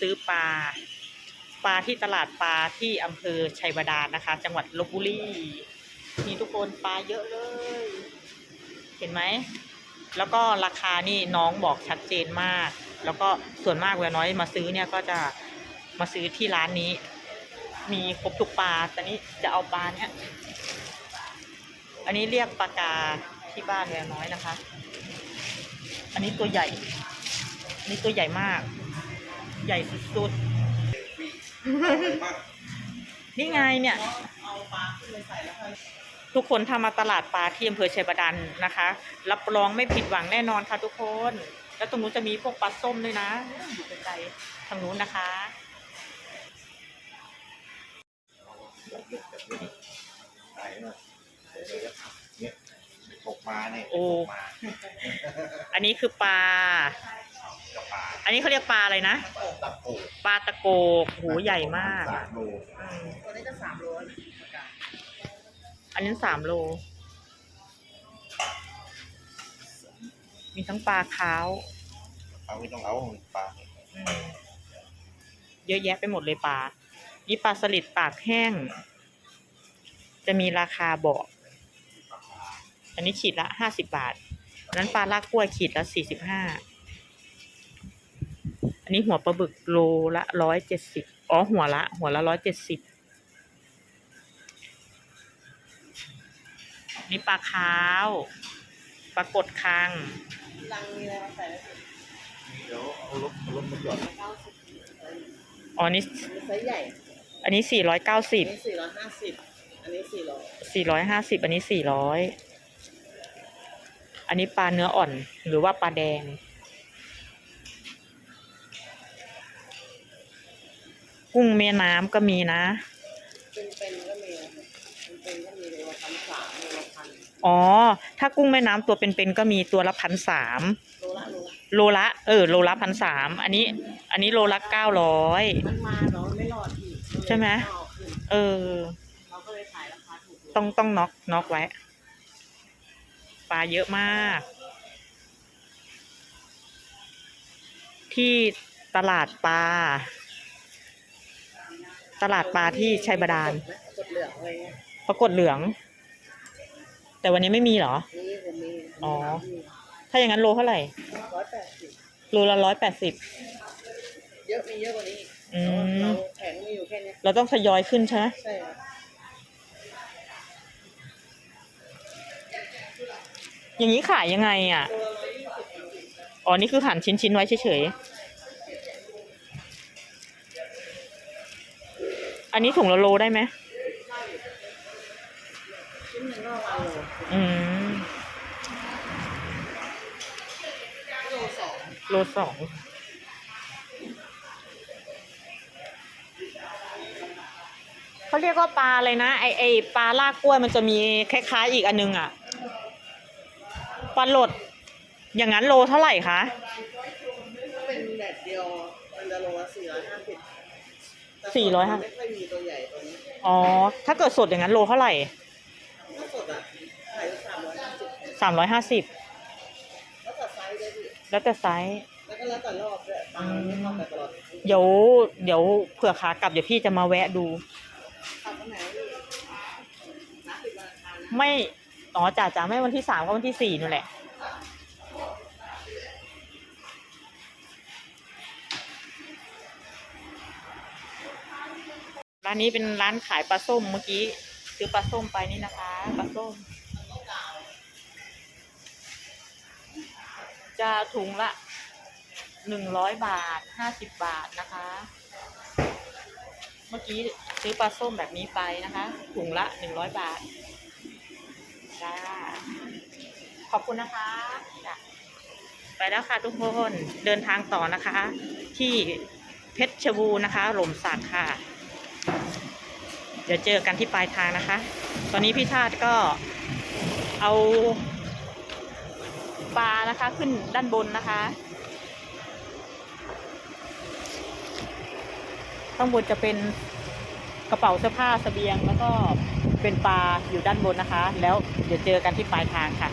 ซื้อปลา ปลาที่ตลาดปลาที่อำเภอชัยบาดาลนะคะ จังหวัดลบบุรีนี่ทุกคนปลาเยอะเลย เห็นไหม แล้วก็ราคานี่น้องบอกชัดเจนมาก แล้วก็ส่วนมากเวลาน้อยมาซื้อเนี่ยก็จะมาซื้อที่ร้านนี้ มีครบทุกปลาแต่นี้จะเอาปลาเนี่ยอันนี้เรียกปลากาที่บ้านแววน้อยนะคะ อันนี้ตัวใหญ่ อันนี้ตัวใหญ่มาก ใหญ่สุดๆ นี่ไงเนี่ย ทุกคนถ้ามาตลาดปลาที่อำเภอชัยบาดาลนะคะ รับรองไม่ผิดหวังแน่นอนค่ะทุกคน แล้วตรงนู้นจะมีพวกปลาส้มด้วยนะ อยู่ไกลๆทางนู้นนะคะไหนหน่อยเดี๋ยวๆเนี่ยตกมาเนี่ยโอ้ตกมาอันนี้คือปลากับปลา อันนี้เขาเรียกปลาอะไรนะ ตะโกปลาตะโกกโหใหญ่มากสามโลอืมตัวนี้จะสามโลนะประกาศอันนี้สามโล มีทั้งปลาขาวเอาไม่ต้องเอาปลาอืมเยอะแยะไปหมดเลยปลา นี่ปลาสลิดปากแห้ง จะมีราคาบอก อันนี้ขีดละห้าสิบบาทอันนั้นปลาลากกล้วยขีดละสี่สิบห้า อันนี้หัวปลาบึกโลละร้อยเจ็ดสิบอ๋อหัวละ หัวละร้อยเจ็ดสิบนี่ปลาขาวปลากดคังลังมีอะไรมาใส่แล้วสิเดี๋ยวเอารถเอารถมาจอดเก้าสิบอ๋อนี่มีไซส์ใหญ่อันนี้สี่ร้อยเก้าสิอับนนี้สี่ร้อยห้าสิบอันนี้สี่ร้อยสี่ร้อยห้าสิบอันนี้สี่ร้อยอันนี้ปลาเนื้ออ่อนหรือว่าปลาแดง กุ้งแม่น้ำก็มีนะ เป็นๆก็มีเป็นๆก็มีโลละพันสามโลละพันอ๋อ ถ้ากุ้งแม่น้ำตัวเป็นๆก็มีตัวละพันสามโลละโลละโลละ เออ โลละพันสามอันนี้ อันนี้โลละเก้าร้อยมันมาเนาะไม่รอดอีกใช่ไหมเออ เราก็เลยขายราคาถูกต้องต้องน็อกน็อกไว้ ปลาเยอะมาก ที่ตลาดปลา ตลาดปลาที่ชัยบาดาลกดเหลืองอะไรเงี้ยปรากฏเหลือง แต่วันนี้ไม่มีเหรอนี่ผมมีอ๋อ ถ้าอย่างนั้นโลเท่าไหร่ร้อยแปดสิบโลละร้อยแปดสิบเยอะมีเยอะกว่านี้อีกอืมเราแข็งมีอยู่แค่เนี้ยเราต้องทยอยขึ้นใช่ไหมใช่ครับอย่างนี้ขายยังไงอะโลละร้อยยี่สิบอ๋อ นี่คือหั่นชิ้นๆไว้เฉยๆ อันนี้ถุงละโลได้ไหมชิ้นหนึ่งก็ประมาณโลอืม โลสองโลสองเขาเรียกว่าปลาอะไรนะไอไอปลาลากกล้วยมันจะมีคล้ายๆอีกอันนึงอะปลาหลด อย่างนั้นโลเท่าไหร่คะ ถ้าเป็นแบบเดียวมันจะโลละสี่ร้อยห้าสิบ สี่ร้อยห้า ไม่ค่อยมีตัวใหญ่ตัวนี้อ๋อ ถ้าเกิดสดอย่างนั้นโลเท่าไหร่ถ้าสดอะขายสามร้อยห้าสิบสามร้อยห้าสิบแล้วแต่ไซส์ด้วยพี่แล้วแต่ไซส์แล้วก็แล้วแต่รอบด้วยบางไม่เข้าไปตลอดเดี๋ยวเดี๋ยวเผื่อขากลับเดี๋ยวพี่จะมาแวะดู ทำตรงไหนพี่นัดติดวันอังคารนะไม่อ๋อจ่าจ่าไม่วันที่สามก็วันที่สี่นู่นแหละ ร้านนี้เป็นร้านขายปลาส้มเมื่อกี้ซื้อปลาส้มไปนี่นะคะปลาส้ม จะถุงละหนึ่งร้อยบาทห้าสิบบาทนะคะ เมื่อกี้ซื้อปลาส้มแบบนี้ไปนะคะ ถุงละหนึ่งร้อยบาทจ้าขอบคุณนะคะไปแล้วค่ะทุกคนเดินทางต่อนะคะ ที่เพชรชบูรณ์นะคะหล่มสักค่ะ เดี๋ยวเจอกันที่ปลายทางนะคะ ตอนนี้พี่ชาติก็เอาปลานะคะขึ้นด้านบนนะคะ ข้างบนจะเป็นกระเป๋าเสื้อผ้าเสบียงแล้วก็เป็นปลาอยู่ด้านบนนะคะ แล้วเดี๋ยวเจอกันที่ปลายทางค่ะ